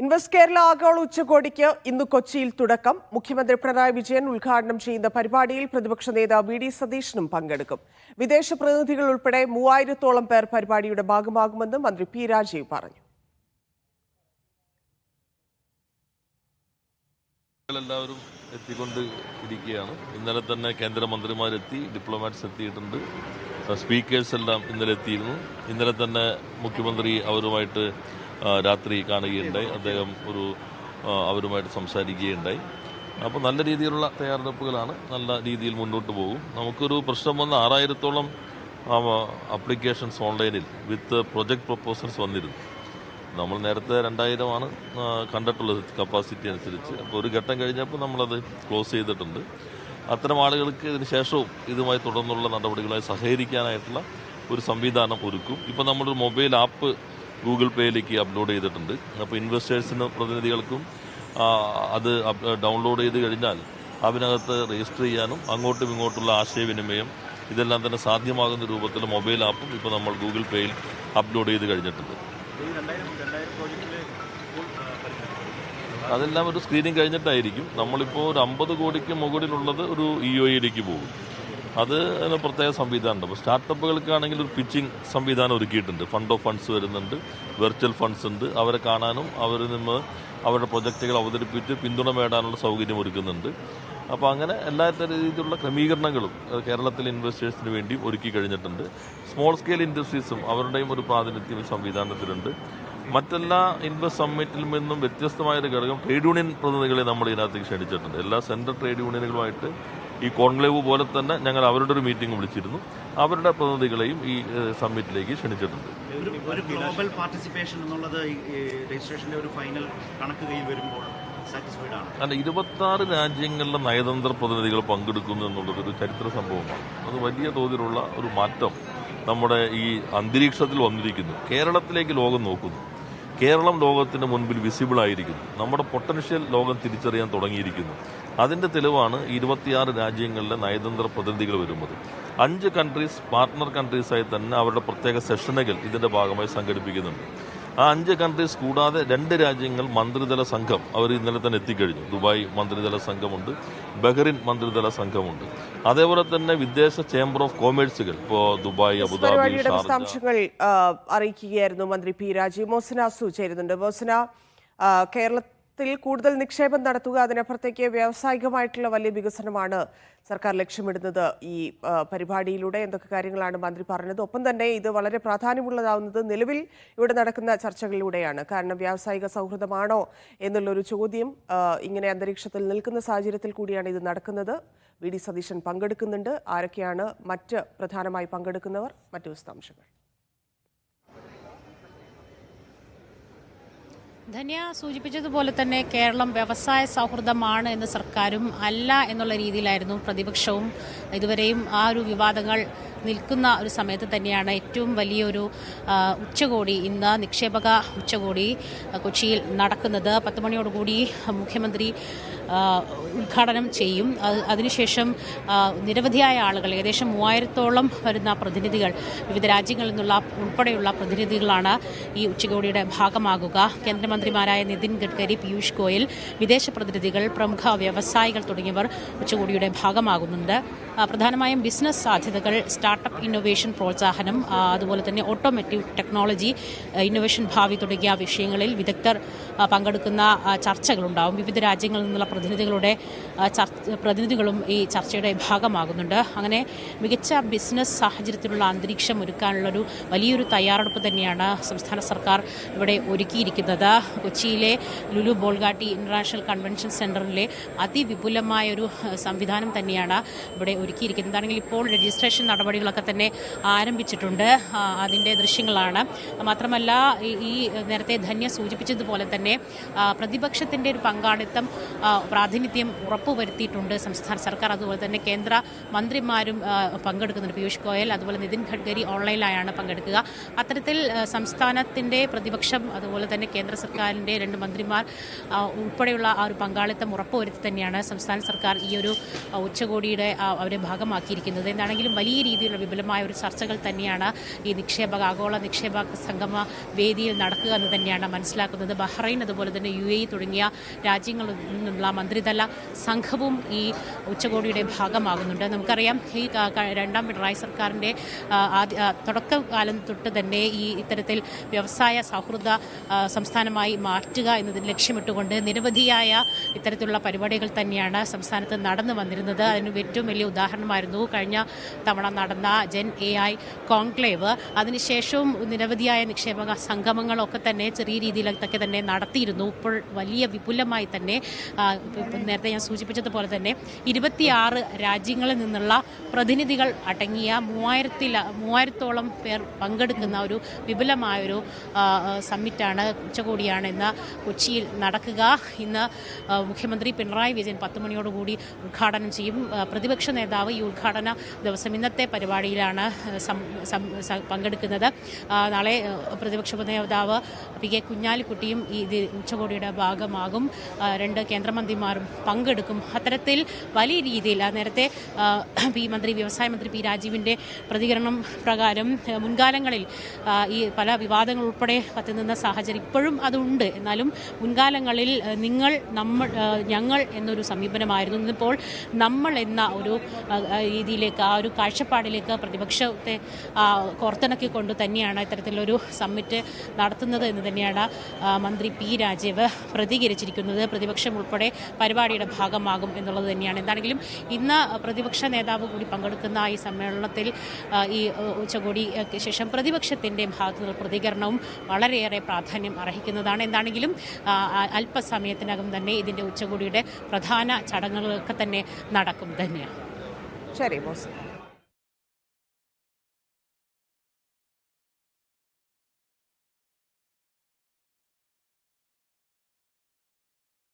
Invest Kerala ആഗോള ഉച്ചകോടിക്ക് ഇന്ന് കൊച്ചിയിൽ തുടക്കം. മുഖ്യമന്ത്രി പിണറായി വിജയൻ ഉദ്ഘാടനം ചെയ്യുന്ന പരിപാടിയിൽ പ്രതിപക്ഷ നേതാവ് വി ഡി സതീശനും പങ്കെടുക്കും. വിദേശ പ്രതിനിധികൾ ഉൾപ്പെടെ മൂവായിരത്തോളം പേർ പരിപാടിയുടെ ഭാഗമാകുമെന്ന് മന്ത്രി പി രാജീവ് പറഞ്ഞു. എല്ലാവരും എത്തിക്കൊണ്ട് ഇരിക്കുകയാണ്. ഇന്നലെ തന്നെ കേന്ദ്രമന്ത്രിമാരെത്തി ഡിപ്ലോമാറ്റ്സ് എത്തിയിട്ടുണ്ട്. സ്പീക്കേഴ്സ് എല്ലാം ഇന്നലെ എത്തിയിരുന്നു. ഇന്നലെ തന്നെ മുഖ്യമന്ത്രി അവരുമായിട്ട് രാത്രി കാണുകയുണ്ടായി. അദ്ദേഹം ഒരു അവരുമായിട്ട് സംസാരിക്കുകയുണ്ടായി. അപ്പോൾ നല്ല രീതിയിലുള്ള തയ്യാറെടുപ്പുകളാണ്. നല്ല രീതിയിൽ മുന്നോട്ട് പോകും. നമുക്കൊരു പ്രശ്നം വന്ന ആറായിരത്തോളം അപ്ലിക്കേഷൻസ് ഓൺലൈനിൽ വിത്ത് പ്രൊജക്ട് പ്രപ്പോസൽസ് വന്നിരുന്നു. നമ്മൾ നേരത്തെ രണ്ടായിരമാണ് കണ്ടിട്ടുള്ളത് കപ്പാസിറ്റി അനുസരിച്ച്. അപ്പോൾ ഒരു ഘട്ടം കഴിഞ്ഞപ്പോൾ നമ്മളത് ക്ലോസ് ചെയ്തിട്ടുണ്ട്. അത്തരം ആളുകൾക്ക് ഇതിന് ശേഷവും ഇതുമായി തുടർന്നുള്ള നടപടികളായി സഹകരിക്കാനായിട്ടുള്ള ഒരു സംവിധാനം ഒരുക്കും. ഇപ്പോൾ നമ്മളൊരു മൊബൈൽ ആപ്പ് ഗൂഗിൾ പേയിലേക്ക് അപ്ലോഡ് ചെയ്തിട്ടുണ്ട്. അപ്പോൾ ഇൻവെസ്റ്റേഴ്സിന് പ്രതിനിധികൾക്കും അത് ഡൗൺലോഡ് ചെയ്ത് കഴിഞ്ഞാൽ അതിനകത്ത് രജിസ്റ്റർ ചെയ്യാനും അങ്ങോട്ടും ഇങ്ങോട്ടുള്ള ആശയവിനിമയം ഇതെല്ലാം തന്നെ സാധ്യമാകുന്ന രൂപത്തിൽ മൊബൈൽ ആപ്പും ഇപ്പോൾ നമ്മൾ ഗൂഗിൾ പേയിൽ അപ്ലോഡ് ചെയ്ത് കഴിഞ്ഞിട്ടുണ്ട്. അതെല്ലാം ഒരു സ്ക്രീനിങ് കഴിഞ്ഞിട്ടായിരിക്കും. നമ്മളിപ്പോൾ ഒരു അമ്പത് കോടിക്ക് മുകളിലുള്ളത് ഒരു ഇ ഒ ഇയിലേക്ക് പോകും. അത് പ്രത്യേക സംവിധാനമുണ്ട്. അപ്പോൾ സ്റ്റാർട്ടപ്പുകൾക്കാണെങ്കിൽ ഒരു പിച്ചിങ് സംവിധാനം ഒരുക്കിയിട്ടുണ്ട്. ഫണ്ട് ഓഫ് ഫണ്ട്സ് വരുന്നുണ്ട്. വെർച്വൽ ഫണ്ട്സ് ഉണ്ട്. അവരെ കാണാനും അവരിൽ നിന്ന് അവരുടെ പ്രൊജക്റ്റുകൾ അവതരിപ്പിച്ച് പിന്തുണ നേടാനുള്ള സൗകര്യം ഒരുക്കുന്നുണ്ട്. അപ്പോൾ അങ്ങനെ എല്ലാ രീതിയിലുള്ള ക്രമീകരണങ്ങളും കേരളത്തിലെ ഇൻവെസ്റ്റേഴ്സിന് വേണ്ടി ഒരുക്കി കഴിഞ്ഞിട്ടുണ്ട്. സ്മോൾ സ്കെയിൽ ഇൻഡസ്ട്രീസും അവരുടെയും ഒരു പ്രാതിനിധ്യം സംവിധാനത്തിലുണ്ട്. മറ്റെല്ലാ ഇൻവെസ്റ്റ് സമ്മിറ്റിൽ നിന്നും വ്യത്യസ്തമായൊരു ഘടകം ട്രേഡ് യൂണിയൻ പ്രതിനിധികളെ നമ്മൾ ഇതിനകത്തേക്ക് ക്ഷണിച്ചിട്ടുണ്ട്. എല്ലാ സെൻട്രൽ ട്രേഡ് യൂണിയനുകളുമായിട്ട് ഈ കോൺക്ലേവ് പോലെ തന്നെ ഞങ്ങൾ അവരുടെ ഒരു മീറ്റിംഗ് വിളിച്ചിരുന്നു. അവരുടെ പ്രതിനിധികളെയും ഈ സമ്മിറ്റിലേക്ക് ക്ഷണിച്ചിട്ടുണ്ട്. ഒരു ഗ്ലോബൽ പാർട്ടിസിപ്പേഷൻ എന്നുള്ളത് രജിസ്ട്രേഷന്റെ ഒരു ഫൈനൽ കണക്ക് കയ്യിൽ വരുമ്പോൾ അല്ല ഇരുപത്താറ് രാജ്യങ്ങളിലെ നയതന്ത്ര പ്രതിനിധികൾ പങ്കെടുക്കുന്നു എന്നുള്ളത് ഒരു ചരിത്ര സംഭവമാണ്. അത് വലിയ തോതിലുള്ള ഒരു മാറ്റം നമ്മുടെ ഈ അന്തരീക്ഷത്തിൽ വന്നിരിക്കുന്നു. കേരളത്തിലേക്ക് ലോകം നോക്കുന്നു. കേരളം ലോകത്തിന് മുൻപിൽ വിസിബിൾ ആയിരിക്കുന്നു. നമ്മുടെ പൊട്ടൻഷ്യൽ ലോകം തിരിച്ചറിയാൻ തുടങ്ങിയിരിക്കുന്നു. അതിന്റെ തെളിവാണ് ഇരുപത്തിയാറ് രാജ്യങ്ങളിലെ നയതന്ത്ര പ്രതിനിധികൾ വരുന്നത്. അഞ്ച് കൺട്രീസ് പാർട്ട്ണർ കൺട്രീസായി തന്നെ അവരുടെ പ്രത്യേക സെഷനുകൾ ഇതിന്റെ ഭാഗമായി സംഘടിപ്പിക്കുന്നുണ്ട്. ആ അഞ്ച് കൺട്രീസ് കൂടാതെ രണ്ട് രാജ്യങ്ങൾ മന്ത്രിതല സംഘം അവർ ഇന്നലെ തന്നെ എത്തിക്കഴിഞ്ഞു. ദുബായ് മന്ത്രിതല സംഘമുണ്ട് ബഹ്റിൻ മന്ത്രിതല സംഘമുണ്ട്. അതേപോലെ തന്നെ വിദേശ ചേംബർ ഓഫ് കോമേഴ്സുകൾ ഇപ്പോൾ ദുബായ് അബുദാബി വിശദാംശങ്ങൾ അറിയിക്കുകയായിരുന്നു മന്ത്രി പി രാജീവ്. മോസന അസു ചേരുന്നുണ്ട് മോസന ആ, കേരളത്തിൽ കൂടുതൽ നിക്ഷേപം നടത്തുക അതിനപ്പുറത്തേക്ക് വ്യാവസായികമായിട്ടുള്ള വലിയ വികസനമാണ് സർക്കാർ ലക്ഷ്യമിടുന്നത്. ഈ പരിപാടിയിലൂടെ എന്തൊക്കെ കാര്യങ്ങളാണ് മന്ത്രി പറഞ്ഞത്? ഒപ്പം തന്നെ ഇത് വളരെ പ്രാധാന്യമുള്ളതാവുന്നത് നിലവിൽ ഇവിടെ നടക്കുന്ന ചർച്ചകളിലൂടെയാണ്. കാരണം വ്യാവസായിക സൗഹൃദമാണോ എന്നുള്ളൊരു ചോദ്യം ഇങ്ങനെ അന്തരീക്ഷത്തിൽ നിൽക്കുന്ന സാഹചര്യത്തിൽ കൂടിയാണ് ഇത് നടക്കുന്നത്. വി ഡി സതീശൻ പങ്കെടുക്കുന്നുണ്ട്. ആരൊക്കെയാണ് മറ്റ് പ്രധാനമായി പങ്കെടുക്കുന്നവർ? മറ്റു വിശദാംശങ്ങൾ. ധന്യ സൂചിപ്പിച്ചതുപോലെ തന്നെ കേരളം വ്യവസായ സൗഹൃദമാണ് എന്ന് സർക്കാരും അല്ല എന്നുള്ള രീതിയിലായിരുന്നു പ്രതിപക്ഷവും ഇതുവരെയും ആ ഒരു വിവാദങ്ങൾ നിൽക്കുന്ന ഒരു സമയത്ത് തന്നെയാണ് ഏറ്റവും വലിയൊരു ഉച്ചകോടി ഇന്ന് നിക്ഷേപക ഉച്ചകോടി കൊച്ചിയിൽ നടക്കുന്നത്. പത്ത് മണിയോടുകൂടി മുഖ്യമന്ത്രി ഉദ്ഘാടനം ചെയ്യും. അതിനുശേഷം നിരവധിയായ ആളുകൾ ഏകദേശം മൂവായിരത്തോളം വരുന്ന പ്രതിനിധികൾ വിവിധ രാജ്യങ്ങളിൽ നിന്നുള്ള ഉൾപ്പെടെയുള്ള പ്രതിനിധികളാണ് ഈ ഉച്ചകോടിയുടെ ഭാഗമാകുക. കേന്ദ്രമന്ത്രിമാരായ നിതിൻ ഗഡ്കരി പീയൂഷ് ഗോയൽ വിദേശ പ്രതിനിധികൾ പ്രമുഖ വ്യവസായികൾ തുടങ്ങിയവർ ഉച്ചകോടിയുടെ ഭാഗമാകുന്നുണ്ട്. പ്രധാനമായും ബിസിനസ് സാധ്യതകൾ സ്റ്റാർട്ടപ്പ് ഇന്നൊവേഷൻ പ്രോത്സാഹനം അതുപോലെ തന്നെ ഓട്ടോമേറ്റീവ് ടെക്നോളജി ഇന്നൊവേഷൻ ഭാവി തുടങ്ങിയ വിഷയങ്ങളിൽ വിദഗ്ധർ പങ്കെടുക്കുന്ന ചർച്ചകളുണ്ടാവും. വിവിധ രാജ്യങ്ങളിൽ നിന്നുള്ള പ്രതിനിധികളുടെ പ്രതിനിധികളും ഈ ചർച്ചയുടെ ഭാഗമാകുന്നുണ്ട്. അങ്ങനെ മികച്ച ബിസിനസ് സാഹചര്യത്തിലുള്ള അന്തരീക്ഷം ഒരുക്കാനുള്ളൊരു വലിയൊരു തയ്യാറെടുപ്പ് തന്നെയാണ് സംസ്ഥാന സർക്കാർ ഇവിടെ ഒരുക്കിയിരിക്കുന്നത്. കൊച്ചിയിലെ ലുലു ബോൾഗാട്ടി ഇന്റർനാഷണൽ കൺവെൻഷൻ സെന്ററിലെ അതിവിപുലമായ ഒരു സംവിധാനം തന്നെയാണ് ഇവിടെ ഒരുക്കിയിരിക്കുന്നത്. ആണെങ്കിൽ ഇപ്പോൾ രജിസ്ട്രേഷൻ നടപടികളൊക്കെ തന്നെ ആരംഭിച്ചിട്ടുണ്ട്. അതിന്റെ ദൃശ്യങ്ങളാണ്. മാത്രമല്ല ഈ- നേരത്തെ ധന്യ സൂചിപ്പിച്ചതുപോലെ തന്നെ പ്രതിപക്ഷത്തിന്റെ ഒരു പങ്കാളിത്തം പ്രാതിനിധ്യം ഉറപ്പുവരുത്തിയിട്ടുണ്ട് സംസ്ഥാന സർക്കാർ. അതുപോലെ തന്നെ കേന്ദ്ര മന്ത്രിമാരും പങ്കെടുക്കുന്നുണ്ട്. പീയൂഷ് ഗോയൽ അതുപോലെ നിതിൻ ഗഡ്കരി ഓൺലൈനിലായാണ് പങ്കെടുക്കുക. അത്തരത്തിൽ സംസ്ഥാനത്തിന്റെ പ്രതിപക്ഷം അതുപോലെ തന്നെ കേന്ദ്ര സർക്കാരിന്റെ രണ്ട് മന്ത്രിമാർ ഉൾപ്പെടെയുള്ള ആ ഒരു പങ്കാളിത്തം ഉറപ്പുവരുത്തി തന്നെയാണ് സംസ്ഥാന സർക്കാർ ഈ ഒരു ഉച്ചകോടിയുടെ അവരെ ഭാഗമാക്കിയിരിക്കുന്നത്. എന്താണെങ്കിലും വലിയ രീതിയിലുള്ള രീതിയിലുള്ള വിപുലമായ ഒരു ചർച്ചകൾ തന്നെയാണ് ഈ നിക്ഷേപക ആഗോള നിക്ഷേപ സംഗമ വേദിയിൽ നടക്കുക എന്ന് തന്നെയാണ് മനസ്സിലാക്കുന്നത്. ബഹ്റൈൻ അതുപോലെ തന്നെ യു എ തുടങ്ങിയ രാജ്യങ്ങളിൽ നിന്നുള്ള മന്ത്രിതല സംഘവും ഈ ഉച്ചകോടിയുടെ ഭാഗമാകുന്നുണ്ട്. നമുക്കറിയാം ഈ രണ്ടാം പിണറായി സർക്കാരിന്റെ തുടക്കകാലം തൊട്ട് തന്നെ ഈ ഇത്തരത്തിൽ വ്യവസായ സൗഹൃദ സംസ്ഥാനമായി മാറ്റുക എന്നതിന് ലക്ഷ്യമിട്ടുകൊണ്ട് നിരവധിയായ ഇത്തരത്തിലുള്ള പരിപാടികൾ തന്നെയാണ് സംസ്ഥാനത്ത് നടന്നു വന്നിരുന്നത്. അതിന് ഏറ്റവും വലിയ ഉദാഹരണമായിരുന്നു കഴിഞ്ഞ തവണ നടന്ന ജെൻ എ ഐ കോൺക്ലേവ്. അതിനുശേഷവും നിരവധിയായ നിക്ഷേപക സംഗമങ്ങളൊക്കെ തന്നെ ചെറിയ രീതിയിലൊക്കെ തന്നെ നടത്തിയിരുന്നു. ഇപ്പോൾ വലിയ വിപുലമായി തന്നെ നേരത്തെ ഞാൻ സൂചിപ്പിച്ചതുപോലെ തന്നെ ഇരുപത്തിയാറ് രാജ്യങ്ങളിൽ നിന്നുള്ള പ്രതിനിധികൾ അടങ്ങിയ മൂവായിരത്തിൽ മൂവായിരത്തോളം പേർ പങ്കെടുക്കുന്ന ഒരു വിപുലമായൊരു സമ്മിറ്റാണ് ഉച്ചകോടിയാണ് ഇന്ന് കൊച്ചിയിൽ നടക്കുക. ഇന്ന് മുഖ്യമന്ത്രി പിണറായി വിജയൻ പത്ത് മണിയോടുകൂടി ഉദ്ഘാടനം ചെയ്യും. പ്രതിപക്ഷ നേതാവ് ഈ ഉദ്ഘാടന ദിവസം ഇന്നത്തെ പരിപാടിയിലാണ് പങ്കെടുക്കുന്നത്. നാളെ പ്രതിപക്ഷ നേതാവ് പി കെ കുഞ്ഞാലിക്കുട്ടിയും ഈ ഉച്ചകോടിയുടെ ഭാഗമാകും. രണ്ട് കേന്ദ്രമന്ത്രിമാരും പങ്കെടുക്കും. അത്തരത്തിൽ വലിയ രീതിയിൽ നേരത്തെ പി മന്ത്രി വ്യവസായ മന്ത്രി പി രാജീവിന്റെ പ്രതികരണം പ്രകാരം മുൻകാലങ്ങളിൽ ഈ പല വിവാദങ്ങൾ ഉൾപ്പെടെ കത്തുനിന്ന സാഹചര്യം ഇപ്പോഴും അതുണ്ട്. എന്നാലും മുൻകാലങ്ങളിൽ നിങ്ങൾ നമ്മൾ ഞങ്ങൾ എന്നൊരു സമീപനമായിരുന്നു. ഇന്നിപ്പോൾ നമ്മൾ എന്ന ഒരു രീതിയിലേക്ക് ആ ഒരു കാഴ്ചപ്പാടിലേക്ക് പ്രതിപക്ഷത്തെ കോർത്തിണക്കിക്കൊണ്ട് തന്നെയാണ് ഇത്തരത്തിലൊരു സമ്മിറ്റ് നടത്തുന്നത് എന്ന് തന്നെയാണ് മന്ത്രി പി രാജീവ് പ്രതികരിച്ചിരിക്കുന്നത്. പ്രതിപക്ഷം ഉൾപ്പെടെ പരിപാടിയുടെ ഭാഗമാകും എന്നുള്ളത് തന്നെയാണ്. എന്താണെങ്കിലും ഇന്ന് പ്രതിപക്ഷ നേതാവ് കൂടി പങ്കെടുക്കുന്ന ഈ സമ്മേളനത്തിൽ ഈ ഉച്ചകോടിക്ക് ശേഷം പ്രതിപക്ഷത്തിന്റെ ഭാഗത്തു നിന്നുള്ള പ്രതികരണവും വളരെയേറെ പ്രാധാന്യം അർഹിക്കുന്നതാണ്. എന്താണെങ്കിലും അല്പസമയത്തിനകം തന്നെ ഇതിന്റെ ഉച്ചകോടിയുടെ പ്രധാന ചടങ്ങുകളൊക്കെ തന്നെ നടക്കും തന്നെയാണ്. ശരി മോസിന